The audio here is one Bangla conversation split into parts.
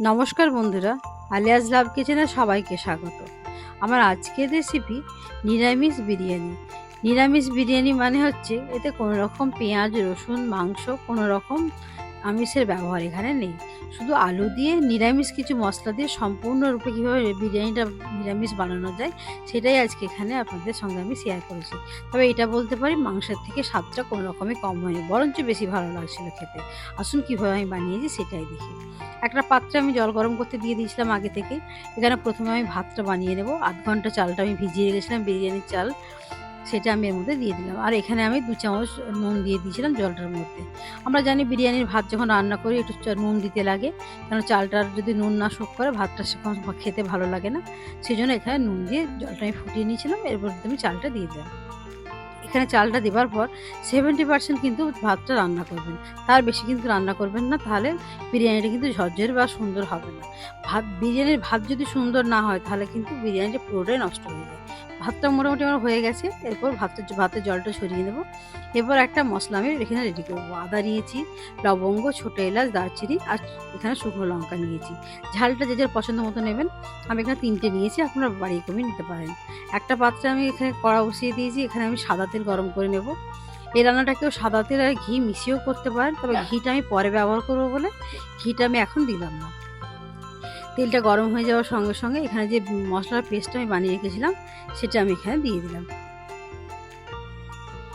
নমস্কার বন্ধুরা আলিয়াজ লাভ কিচেনে সবাইকে স্বাগত। আমার আজকের রেসিপি নিরামিষ বিরিয়ানি। নিরামিষ বিরিয়ানি মানে হচ্ছে এতে কোনো রকম পেঁয়াজ, রসুন, মাংস, কোনো রকম আমিষের ব্যবহার এখানে নেই। শুধু আলু দিয়ে নিরামিষ কিছু মশলা দিয়ে সম্পূর্ণরূপে কীভাবে বিরিয়ানিটা নিরামিষ বানানো যায়, সেটাই আজকে এখানে আপনাদের সঙ্গে আমি শেয়ার করেছি। তবে এটা বলতে পারি মাংসের থেকে স্বাদটা কোনো রকমই কম হয়নি, বরঞ্চ বেশি ভালো লাগছিল খেতে। আসুন কীভাবে আমি বানিয়েছি সেটাই দেখি। একটা পাত্রে আমি জল গরম করতে দিয়ে দিয়েছিলাম আগে থেকে এখানে প্রথমে আমি ভাতটা বানিয়ে নেব। আধ ঘণ্টা চালটা আমি ভিজিয়ে রেখেছিলাম, বিরিয়ানির চাল। সেটা আমি এর মধ্যে দিয়ে দিলাম। আর এখানে আমি দু চামচ নুন দিয়ে দিয়েছিলাম জলটার মধ্যে। আমরা জানি বিরিয়ানির ভাত যখন রান্না করি একটু নুন দিতে লাগে। কারণ চালটার যদি নুন না শোক করে ভাতটা সেরকম খেতে ভালো লাগে না। সেই জন্য এখানে নুন দিয়ে জলটা আমি ফুটিয়ে নিয়েছিলাম। এরপর আমি চালটা দিয়ে দিলাম। এখানে চালটা দেওয়ার পর সেভেন্টি পার্সেন্ট কিন্তু ভাতটা রান্না করবেন। তার বেশি কিন্তু রান্না করবেন না, তাহলে বিরিয়ানিটা কিন্তু ঝরঝরে বা সুন্দর হবে না। ভাত বিরিয়ানির ভাত যদি সুন্দর না হয়, তাহলে কিন্তু বিরিয়ানিটা পুরোটাই নষ্ট হয়ে যায়। ভাতটা মোটামুটি আমার হয়ে গেছে। এরপর ভাতের ভাতের জলটা সরিয়ে দেবো এরপর একটা মশলা আমি এখানে রেডি করব। আদা নিয়েছি লবঙ্গ ছোটো এলাচ দারচিনি আর এখানে শুকনো লঙ্কা নিয়েছি। ঝালটা যে যার পছন্দ মতো নেবেন। আমি এখানে তিনটে নিয়েছি আপনারা বাড়িয়ে কমিয়ে নিতে পারেন। একটা পাত্রে আমি এখানে কড়া বসিয়ে দিয়েছি এখানে আমি সাদা তেল গরম করে নেব। এই রান্নাটা কেউ সাদা তেল আর ঘি মিশিয়েও করতে পারেন তবে ঘিটা আমি পরে ব্যবহার করব বলে ঘিটা আমি এখন দিলাম না। তেলটা গরম হয়ে যাওয়ার সঙ্গে সঙ্গে এখানে যে মশলার পেস্টটা আমি বানিয়ে রেখেছিলাম, সেটা আমি এখানে দিয়ে দিলাম।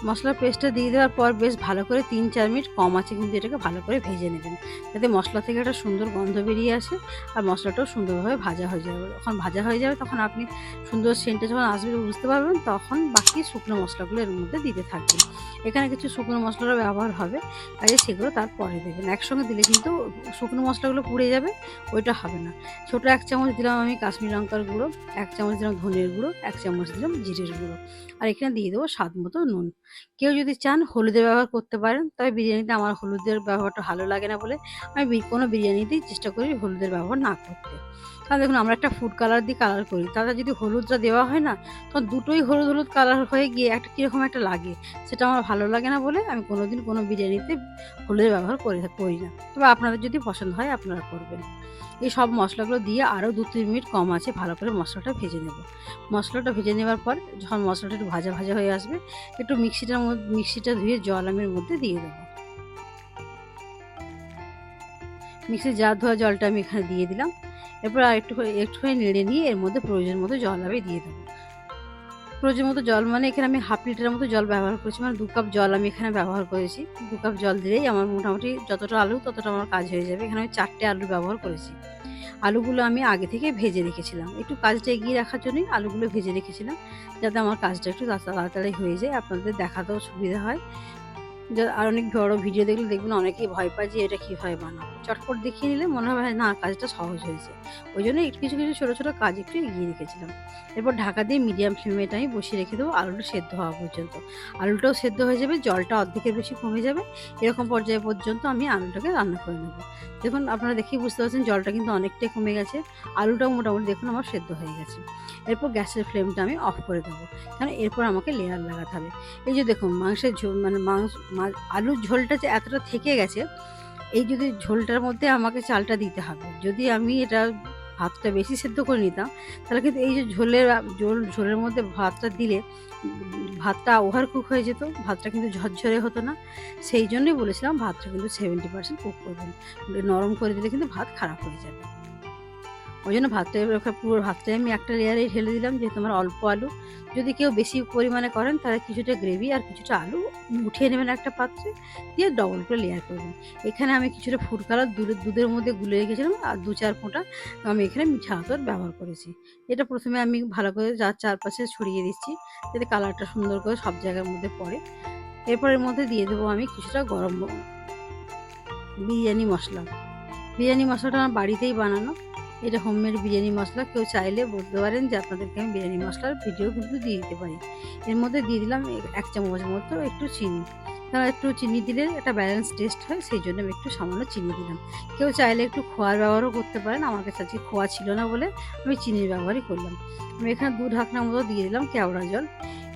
মশলার পেস্টটা দিয়ে দেওয়ার পর বেশ ভালো করে তিন চার মিনিট কম আছে কিন্তু এটাকে ভালো করে ভেজে নেবেন। যাতে মশলা থেকে একটা সুন্দর গন্ধ বেরিয়ে আসে আর মশলাটাও সুন্দরভাবে ভাজা হয়ে যাবে। যখন ভাজা হয়ে যাবে তখন আপনি সুন্দর সেন্টটা যখন আসবে বুঝতে পারবেন, তখন বাকি শুকনো মশলাগুলো এর মধ্যে দিতে থাকবেন। এখানে কিছু শুকনো মশলারও ব্যবহার হবে কাজে সেগুলো তারপরে দেবেন। একসঙ্গে দিলে কিন্তু শুকনো মশলাগুলো পুড়ে যাবে, ওইটা হবে না। ছোটো এক চামচ দিলাম আমি কাশ্মীর লঙ্কার গুঁড়ো, এক চামচ দিলাম ধনের গুঁড়ো, এক চামচ দিলাম জিরের গুঁড়ো। আর এখানে দিয়ে দেবো স্বাদ মতো নুন। কেউ যদি চান হলুদের ব্যবহার করতে পারেন, তবে বিরিয়ানিতে আমার হলুদের ব্যবহারটা ভালো লাগে না বলে আমি কোনো বিরিয়ানিতেই চেষ্টা করি হলুদের ব্যবহার না করতে। কারণ দেখুন, আমরা একটা ফুড কালার দিয়ে কালার করি। তাতে যদি হলুদটা দেওয়া হয় না তখন দুটোই হলুদ হলুদ কালার হয়ে গিয়ে একটা কীরকম একটা লাগে। সেটা আমার ভালো লাগে না বলে আমি কোনোদিন কোনো বিরিয়ানিতে হলুদের ব্যবহার করে করি না। তবে আপনাদের যদি পছন্দ হয়, আপনারা করবেন। এই সব মশলাগুলো দিয়ে আরও দু, তিন মিনিট কম আছে, ভালো করে মশলাটা ভেজে নেব। মশলাটা ভেজে নেওয়ার পর যখন মশলাটা একটু ভাজা ভাজা হয়ে আসবে, একটু মিক্সিটার মধ্যে, মিক্সিটা ধুয়ে জল আমি মধ্যে দিয়ে দেবো। মিক্সির জার ধোয়া জলটা আমি এখানে দিয়ে দিলাম। এরপর আর একটু একটুখানি নেড়ে নিয়ে এর মধ্যে প্রয়োজন মতো জল আমি দিয়ে দেবো। প্রয়োজন মতো জল মানে এখানে আমি হাফ লিটারের মতো জল ব্যবহার করেছি মানে দু কাপ জল আমি এখানে ব্যবহার করেছি। দু কাপ জল দিলেই আমার মোটামুটি যতটা আলু ততটা আমার কাজ হয়ে যাবে। এখানে আমি চারটে আলু ব্যবহার করেছি। আলুগুলো আমি আগে থেকে ভেজে রেখেছিলাম। একটু কাজটা এগিয়ে রাখার জন্যই আলুগুলো ভেজে রেখেছিলাম, যাতে আমার কাজটা একটু তাড়াতাড়ি হয়ে যায়। আপনাদের দেখাতেও সুবিধা হয়। আর অনেক বড় ভিডিও দেখলে দেখবেন অনেকেই ভয় পায় যে এটা কীভাবে বানাবো। চটপট দেখিয়ে নিলে মনে হয়, না, কাজটা সহজ হয়েছে। ওই জন্য কিছু কিছু, ছোটো ছোটো কাজ একটু এগিয়ে রেখেছিলাম। এরপর ঢাকা দিয়ে মিডিয়াম ফ্লেমে এটা আমি বসিয়ে রেখে দেবো আলুটা সেদ্ধ হওয়া পর্যন্ত। আলুটাও সেদ্ধ হয়ে যাবে, জলটা অর্ধেকের বেশি কমে যাবে। এরকম পর্যায়ে পর্যন্ত আমি আলুটাকে রান্না করে নেব। দেখুন, আপনারা দেখেই বুঝতে পারছেন জলটা কিন্তু অনেকটাই কমে গেছে। আলুটাও মোটামুটি দেখুন আমার সেদ্ধ হয়ে গেছে। এরপর গ্যাসের ফ্লেমটা আমি অফ করে দেবো। কারণ এরপর আমাকে লেয়ার লাগাতে হবে। এই যে দেখুন, মাংসের ঝোল মানে মাংস আলুর ঝোলটা যে এতটা থেকে গেছে, এই যদি ঝোলটার মধ্যে আমাকে চালটা দিতে হবে, যদি আমি এটা ভাতটা বেশি সেদ্ধ করে নিতাম, তাহলে কিন্তু এই যে ঝোলের ঝোল, ঝোলের মধ্যে ভাতটা দিলে ভাতটা ওভার কুক হয়ে যেত, ভাতটা কিন্তু ঝরঝরে হতো না। সেই জন্যই বলেছিলাম ভাতটা কিন্তু সেভেন্টি পার্সেন্ট কুক করবেন। নরম করে দিলে কিন্তু ভাত খারাপ হয়ে যাবে। ওই জন্য ভাতটা পুরো ভাতটাই আমি একটা লেয়ারে ঢেলে দিলাম যেহেতু আমার অল্প আলু। যদি কেউ বেশি পরিমাণে করেন, তাহলে কিছুটা গ্রেভি আর কিছুটা আলু উঠিয়ে নেবেন একটা পাত্রে দিয়ে ডবল করে লেয়ার করবেন এখানে আমি কিছুটা ফুড কালার দুধের দুধের মধ্যে গুলে রেখেছিলাম, আর দু চার ফোঁটা আমি এখানে মিঠা আতর ব্যবহার করেছি। এটা প্রথমে আমি ভালো করে যার চারপাশে ছড়িয়ে দিচ্ছি, যাতে কালারটা সুন্দর করে সব জায়গার মধ্যে পড়ে। এরপর এর মধ্যে দিয়ে দেবো আমি কিছুটা গরম বিরিয়ানি মশলা। বিরিয়ানি মশলাটা আমার বাড়িতেই বানানো। এটা হোমমেড বিরিয়ানি মশলা। কেউ চাইলে বলতে পারেন যে আপনাদেরকে আমি বিরিয়ানি মশলার ভিডিও কিন্তু দিয়ে দিতে পারি। এর মধ্যে দিয়ে দিলাম এক চামচ মতো একটু চিনি। কারণ একটু চিনি দিলে একটা ব্যালেন্স টেস্ট হয়, সেই জন্য আমি একটু সামান্য চিনি দিলাম। কেউ চাইলে একটু খোয়ার ব্যবহারও করতে পারেন, আমার কাছে আজকে খোয়া ছিল না বলে আমি চিনির ব্যবহারই করলাম। আমি এখানে দু ঢাকনার মতো দিয়ে দিলাম কেওড়া জল।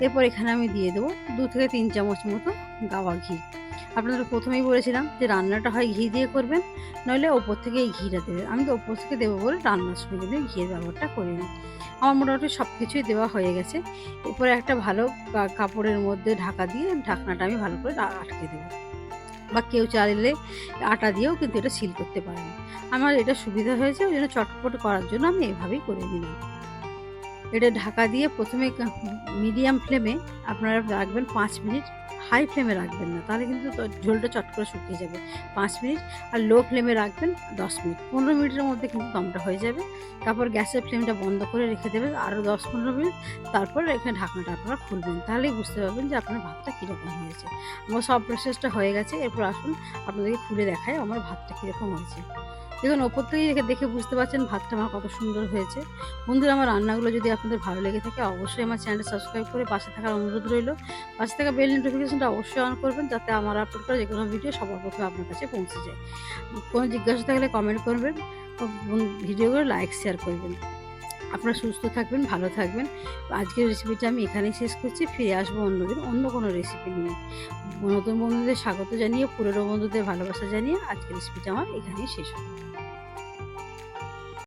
এরপর এখানে আমি দিয়ে দেবো দু থেকে তিন চামচ মতো গাওয়া ঘি। আপনাদের প্রথমেই বলেছিলাম যে রান্নাটা হয় ঘি দিয়ে করবেন, নইলে ওপর থেকে এই ঘিটা দেবেন আমি তো ওপর থেকে দেবো বলে রান্নার সময় কিন্তু ঘিয়ের ব্যবহারটা করিনি। আমার মোটামুটি সব কিছুই দেওয়া হয়ে গেছে। এরপরে একটা ভালো কাপড়ের মধ্যে ঢাকা দিয়ে ঢাকনাটা আমি ভালো করে আটকে দেবো। বা কেউ চাইলে আটা দিয়েও কিন্তু এটা সিল করতে পারেন। আমার এটা সুবিধা হয়েছে, ওই জন্য চটপট করার জন্য আমি এভাবেই করে নিলাম। এটা ঢাকা দিয়ে প্রথমে মিডিয়াম ফ্লেমে আপনারা রাখবেন পাঁচ মিনিট হাই ফ্লেমে রাখবেন না, তাহলে কিন্তু ঝোলটা চট করে শুকিয়ে যাবে। পাঁচ মিনিট, আর লো ফ্লেমে রাখবেন দশ মিনিট। পনেরো মিনিটের মধ্যে কিন্তু দমটা হয়ে যাবে। তারপর গ্যাসের ফ্লেমটা বন্ধ করে রেখে দেবেন আরও দশ পনেরো মিনিট। তারপর এখানে ঢাকনাটা আপনারা খুলবেন, তাহলেই বুঝতে পারবেন যে আপনার ভাতটা কীরকম হয়েছে। আমার সব প্রসেসটা হয়ে গেছে, এরপর আসুন আপনাদেরকে খুলে দেখায় আমার ভাতটা কীরকম হয়েছে। দেখুন, ওপর থেকেই দেখে দেখে বুঝতে পারছেন ভাতটা আমার কত সুন্দর হয়েছে। বন্ধুরা, আমার রান্নাগুলো যদি আপনাদের ভালো লেগে থাকে, অবশ্যই আমার চ্যানেলটা সাবস্ক্রাইব করে পাশে থাকার অনুরোধ রইল। পাশে থাকা বেল নোটিফিকেশনটা অবশ্যই অন করবেন, যাতে আমার আপলোড করা যে কোনো ভিডিও সবার প্রথমে আপনার কাছে পৌঁছে যায়। কোনো জিজ্ঞাসা থাকলে কমেন্ট করবেন ভিডিওগুলো লাইক শেয়ার করবেন। আপনারা সুস্থ থাকবেন, ভালো থাকবেন। আজকের রেসিপিটা আমি এখানেই শেষ করছি। ফিরে আসব অন্যদিন অন্য কোনো রেসিপি নিয়ে। নতুন বন্ধুদের স্বাগত জানিয়ে, পুরনো বন্ধুদের ভালোবাসা জানিয়ে আজকের রেসিপিটা আমার এখানেই শেষ হলো।